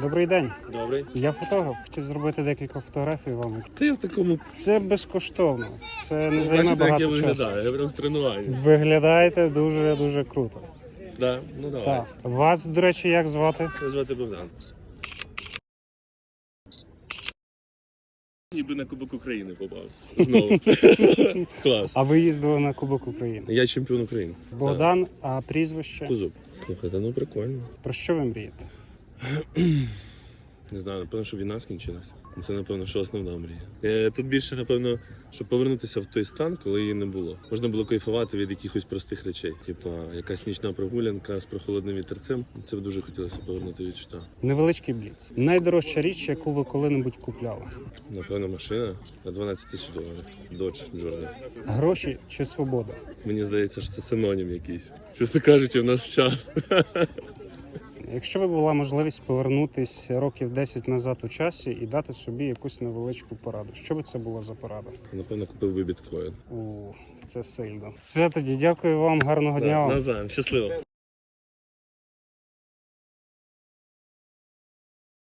Добрий день. Добрий. Я фотограф. Хотів зробити декілька фотографій вам. Я в такому Це безкоштовно. Це не займе бачите, як я багато часу. виглядаю. Я прям з тренування. Виглядаєте дуже дуже круто. Да? Ну давай. Так. Вас, до речі, як звати? Мене звати Богдан. Ніби на Кубок України попав. Знову. Клас. А ви їздили на Кубок України? Я чемпіон України. Богдан, а прізвище? Кузуб. Слухайте, ну прикольно. Про що ви мрієте? Не знаю, напевно, що війна скінчилась. Це, напевно, що основна мрія. Е, Тут більше, напевно, щоб повернутися в той стан, коли її не було. Можна було кайфувати від якихось простих речей. Типа якась нічна прогулянка з прохолодним вітерцем. Це б дуже хотілося повернути відчуття. Невеличкий бліц. Найдорожча річ, яку ви коли-небудь купляли. Напевно, машина на 12 тисяч доларів. Dodge Journey. Гроші чи свобода? Мені здається, що це синонім якийсь. Чесно кажучи, в наш час. Якщо би була можливість повернутись років 10 назад у часі і дати собі якусь невеличку пораду, що би це була за порада? Напевно, купив би біткоін. О, це сильно. Все тоді, дякую вам, гарного дня. вам. Навзаєм, щасливо.